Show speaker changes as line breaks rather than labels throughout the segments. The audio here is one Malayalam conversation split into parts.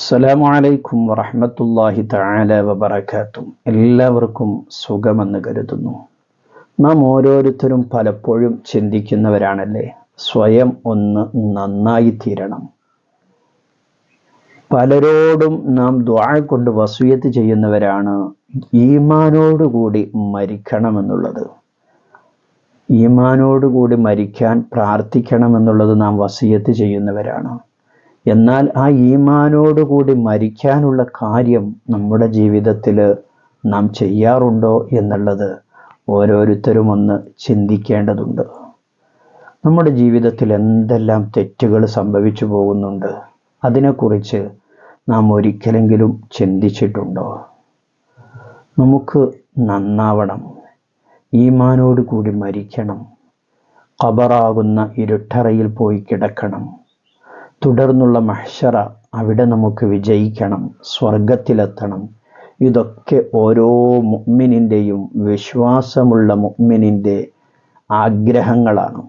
അസ്സലാമു അലൈക്കും വറഹമത്തല്ലാഹി തആല വബറകാതും എല്ലാവർക്കും സുഖമെന്ന് കരുതുന്നു. നാം ഓരോരുത്തരും പലപ്പോഴും ചിന്തിക്കുന്നവരാണല്ലേ? സ്വയം ഒന്ന് നന്നായി തീരണം. പലരോടും നാം ദ്വാ കൊണ്ട് വസൂയത്ത് ചെയ്യുന്നവരാണ് ഈമാനോടുകൂടി മരിക്കണമെന്നുള്ളത്. ഈമാനോടുകൂടി മരിക്കാൻ പ്രാർത്ഥിക്കണമെന്നുള്ളത് നാം വസീയത്ത് ചെയ്യുന്നവരാണ്. എന്നാൽ ആ ഈമാനോടുകൂടി മരിക്കാനുള്ള കാര്യം നമ്മുടെ ജീവിതത്തിൽ നാം ചെയ്യാറുണ്ടോ എന്നുള്ളത് ഓരോരുത്തരും ഒന്ന് ചിന്തിക്കേണ്ടതുണ്ട്. നമ്മുടെ ജീവിതത്തിൽ എന്തെല്ലാം തെറ്റുകൾ സംഭവിച്ചു പോകുന്നുണ്ട് അതിനെക്കുറിച്ച് നാം ഒരിക്കലെങ്കിലും ചിന്തിച്ചിട്ടുണ്ടോ? നമുക്ക് നന്നാവണം ഈമാനോട് കൂടി മരിക്കണം കബറാകുന്ന ഇരുട്ടറയിൽ പോയി കിടക്കണം തുടർന്നുള്ള മഹ്ഷറ അവിടെ നമുക്ക് വിജയിക്കണം സ്വർഗത്തിലെത്തണം ഇതൊക്കെ ഓരോ മുഗ്മിനിന്റെയും വിശ്വാസമുള്ള മുഗ്മിനിന്റെ ആഗ്രഹങ്ങളാണ്.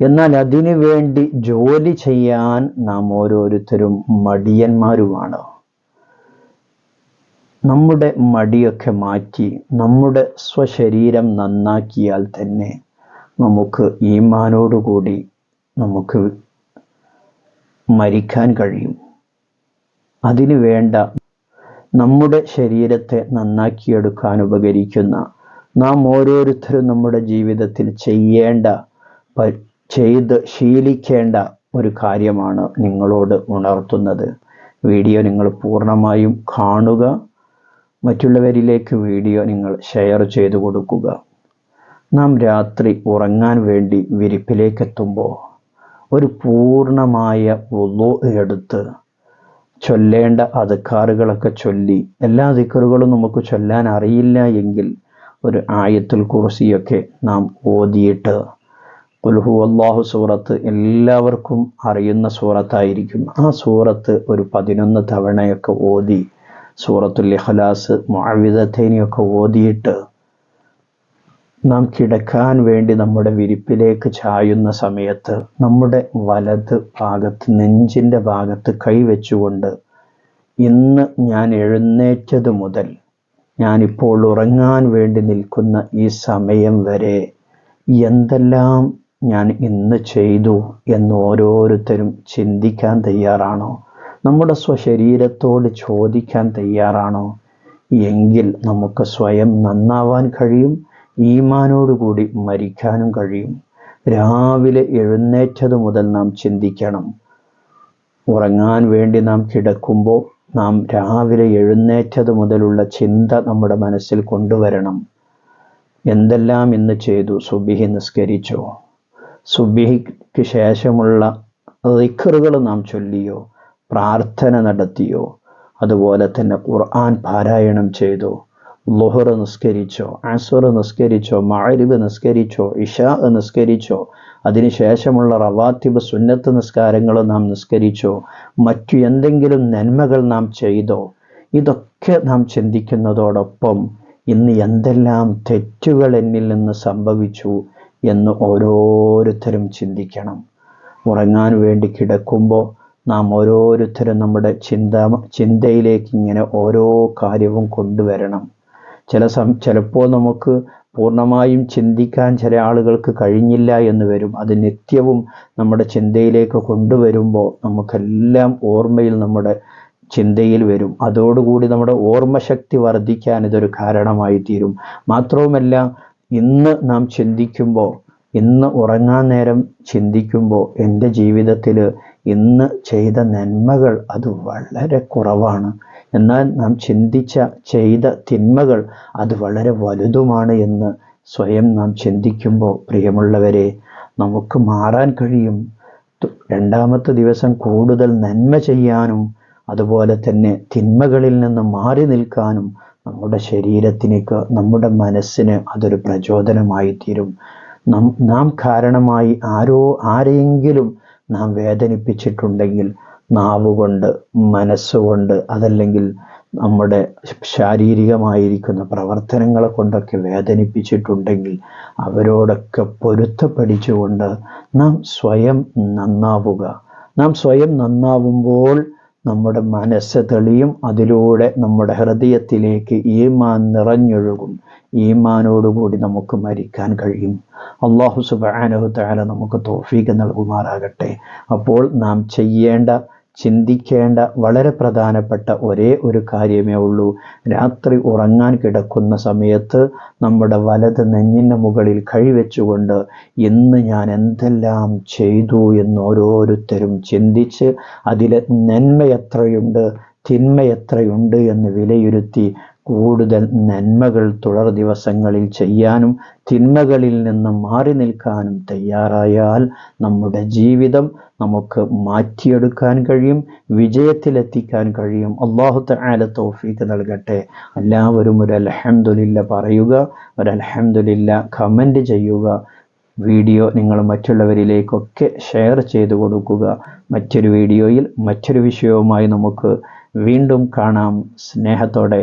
എന്നാൽ അതിനു വേണ്ടി ജോലി ചെയ്യാൻ നാം ഓരോരുത്തരും മടിയന്മാരുമാണ്. നമ്മുടെ മടിയൊക്കെ മാറ്റി നമ്മുടെ സ്വശരീരം നന്നാക്കിയാൽ തന്നെ നമുക്ക് ഈമാനോടുകൂടി നമുക്ക് മരിക്കാൻ കഴിയും. അതിനു വേണ്ട നമ്മുടെ ശരീരത്തെ നന്നാക്കിയെടുക്കാൻ ഉപകരിക്കുന്ന നാം ഓരോരുത്തരും നമ്മുടെ ജീവിതത്തിൽ ചെയ്യേണ്ട ചെയ്ത് ശീലിക്കേണ്ട ഒരു കാര്യമാണ് നിങ്ങളോട് ഉണർത്തുന്നത്. വീഡിയോ നിങ്ങൾ പൂർണമായും കാണുക. മറ്റുള്ളവരിലേക്ക് വീഡിയോ നിങ്ങൾ ഷെയർ ചെയ്തു കൊടുക്കുക. നാം രാത്രി ഉറങ്ങാൻ വേണ്ടി വിരിപ്പിലേക്ക് എത്തുമ്പോൾ ഒരു പൂർണമായ വുളു എടുത്ത് ചൊല്ലേണ്ട അധികാറുകളൊക്കെ ചൊല്ലി. എല്ലാ ദിക്കറുകളും നമുക്ക് ചൊല്ലാൻ അറിയില്ല എങ്കിൽ ഒരു ആയത്തുൽ കുർസിയൊക്കെ നാം ഓതിയിട്ട് കുൽഹു അള്ളാഹു സൂറത്ത് എല്ലാവർക്കും അറിയുന്ന സൂറത്തായിരിക്കും. ആ സൂറത്ത് ഒരു പതിനൊന്ന് തവണയൊക്കെ ഓതി സൂറത്തുൽ ഇഖ്ലാസ് മുഅവിദത്തൈനിയൊക്കെ ഓതിയിട്ട് നാം കിടക്കാൻ വേണ്ടി നമ്മുടെ വിരിപ്പിലേക്ക് ചായുന്ന സമയത്ത് നമ്മുടെ വലത് ഭാഗത്ത് നെഞ്ചിന്റെ ഭാഗത്ത് കൈവച്ചുകൊണ്ട് ഇന്ന് ഞാൻ എഴുന്നേറ്റത് മുതൽ ഞാനിപ്പോൾ ഉറങ്ങാൻ വേണ്ടി നിൽക്കുന്ന ഈ സമയം വരെ എന്തെല്ലാം ഞാൻ ഇന്ന് ചെയ്തു എന്ന് ഓരോരുത്തരും ചിന്തിക്കാൻ തയ്യാറാണോ? നമ്മുടെ സ്വശരീരത്തോട് ചോദിക്കാൻ തയ്യാറാണോ? എങ്കിൽ നമുക്ക് സ്വയം നന്നാവാൻ കഴിയും ഈമാനോടുകൂടി മരിക്കാനും കഴിയും. രാവിലെ എഴുന്നേറ്റത് മുതൽ നാം ചിന്തിക്കണം. ഉറങ്ങാൻ വേണ്ടി നാം കിടക്കുമ്പോൾ നാം രാവിലെ എഴുന്നേറ്റത് മുതലുള്ള ചിന്ത നമ്മുടെ മനസ്സിൽ കൊണ്ടുവരണം. എന്തെല്ലാം ഇന്ന് ചെയ്തു? സുബിഹി നിസ്കരിച്ചോ? സുബിഹിക്ക് ശേഷമുള്ള റിക്കറുകൾ നാം ചൊല്ലിയോ? പ്രാർത്ഥന നടത്തിയോ? അതുപോലെ തന്നെ ഖുർആൻ പാരായണം ചെയ്തോ? ലുഹർ നിസ്കരിച്ചോ അസുർ നിസ്കരിച്ചോ മഅരിബ് നിസ്കരിച്ചോ ഇഷ നിസ്കരിച്ചോ അതിനുശേഷമുള്ള റവാത്തിബ് സുന്നത്ത് നിസ്കാരങ്ങൾ നാം നിസ്കരിച്ചോ? മറ്റു എന്തെങ്കിലും നന്മകൾ നാം ചെയ്തോ? ഇതൊക്കെ നാം ചിന്തിക്കുന്നതോടൊപ്പം ഇന്ന് എന്തെല്ലാം തെറ്റുകൾ എന്നിൽ നിന്ന് സംഭവിച്ചു എന്ന് ഓരോരുത്തരും ചിന്തിക്കണം. ഉറങ്ങാൻ വേണ്ടി കിടക്കുമ്പോൾ നാം ഓരോരുത്തരും നമ്മുടെ ചിന്ത ചിന്തയിലേക്ക് ഇങ്ങനെ ഓരോ കാര്യവും കൊണ്ടുവരണം. ചില സം ചിലപ്പോൾ നമുക്ക് പൂർണമായും ചിന്തിക്കാൻ ചില ആളുകൾക്ക് കഴിഞ്ഞില്ല എന്ന് വരും. അത് നിത്യവും നമ്മുടെ ചിന്തയിലേക്ക് കൊണ്ടുവരുമ്പോൾ നമുക്കെല്ലാം ഓർമ്മയിൽ നമ്മുടെ ചിന്തയിൽ വരും. അതോടുകൂടി നമ്മുടെ ഓർമ്മശക്തി വർദ്ധിക്കാൻ ഇതൊരു കാരണമായി തീരും മാത്രവുമല്ല ഇന്ന് നാം ചിന്തിക്കുമ്പോൾ ഇന്ന് ഉറങ്ങാൻ നേരം ചിന്തിക്കുമ്പോൾ എന്റെ ജീവിതത്തിൽ ഇന്ന് ചെയ്ത നന്മകൾ അത് വളരെ കുറവാണ്. എന്നാൽ നാം ചിന്തിച്ച ചെയ്ത തിന്മകൾ അത് വളരെ വലുതുമാണ് എന്ന് സ്വയം നാം ചിന്തിക്കുമ്പോൾ പ്രിയമുള്ളവരെ നമുക്ക് മാറാൻ കഴിയും. രണ്ടാമത്തെ ദിവസം കൂടുതൽ നന്മ ചെയ്യാനും അതുപോലെ തന്നെ തിന്മകളിൽ നിന്ന് മാറി നിൽക്കാനും നമ്മുടെ ശരീരത്തിനേക്ക് നമ്മുടെ മനസ്സിന് അതൊരു പ്രചോദനമായി തീരും നാം കാരണമായി ആരോ ആരെയെങ്കിലും നാം വേദനിപ്പിച്ചിട്ടുണ്ടെങ്കിൽ നാവുകൊണ്ട് മനസ്സുകൊണ്ട് അതല്ലെങ്കിൽ നമ്മുടെ ശാരീരികമായിരിക്കുന്ന പ്രവർത്തനങ്ങളെ കൊണ്ടൊക്കെ വേദനിപ്പിച്ചിട്ടുണ്ടെങ്കിൽ അവരോടൊക്കെ പൊരുത്തപ്പെടിച്ചുകൊണ്ട് നാം സ്വയം നന്നാവുക. നാം സ്വയം നന്നാവുമ്പോൾ നമ്മുടെ മനസ്സ് തെളിയും അതിലൂടെ നമ്മുടെ ഹൃദയത്തിലേക്ക് ഈമാൻ നിറഞ്ഞൊഴുകും. ഈമാനോടുകൂടി നമുക്ക് മരിക്കാൻ കഴിയും. അള്ളാഹു സുബാനഹു താല നമുക്ക് തോഫീക്ക് നൽകുമാറാകട്ടെ. അപ്പോൾ നാം ചെയ്യേണ്ട ചിന്തിക്കേണ്ട വളരെ പ്രധാനപ്പെട്ട ഒരേ ഒരു കാര്യമേ ഉള്ളൂ. രാത്രി ഉറങ്ങാൻ കിടക്കുന്ന സമയത്ത് നമ്മുടെ വലത് നെഞ്ഞിന്റെ മുകളിൽ കഴിവെച്ചുകൊണ്ട് ഇന്ന് ഞാൻ എന്തെല്ലാം ചെയ്തു എന്ന് ഓരോരുത്തരും ചിന്തിച്ച് അതിലെ നന്മ എത്രയുണ്ട് തിന്മ എത്രയുണ്ട് എന്ന് വിലയിരുത്തി കൂടുതൽ നന്മകൾ തുടർ ദിവസങ്ങളിൽ ചെയ്യാനും തിന്മകളിൽ നിന്ന് മാറി നിൽക്കാനും തയ്യാറായാൽ നമ്മുടെ ജീവിതം നമുക്ക് മാറ്റിയെടുക്കാൻ കഴിയും വിജയത്തിലെത്തിക്കാൻ കഴിയും. അള്ളാഹു തആല തൗഫീക്ക് നൽകട്ടെ. എല്ലാവരും ഒരു അൽഹംദുലില്ല പറയുക ഒരു അൽഹംദുലില്ല കമന്റ് ചെയ്യുക. വീഡിയോ നിങ്ങൾ മറ്റുള്ളവരിലേക്കൊക്കെ ഷെയർ ചെയ്തു കൊടുക്കുക. മറ്റൊരു വീഡിയോയിൽ മറ്റൊരു വിഷയവുമായി നമുക്ക് വീണ്ടും കാണാം. സ്നേഹത്തോടെ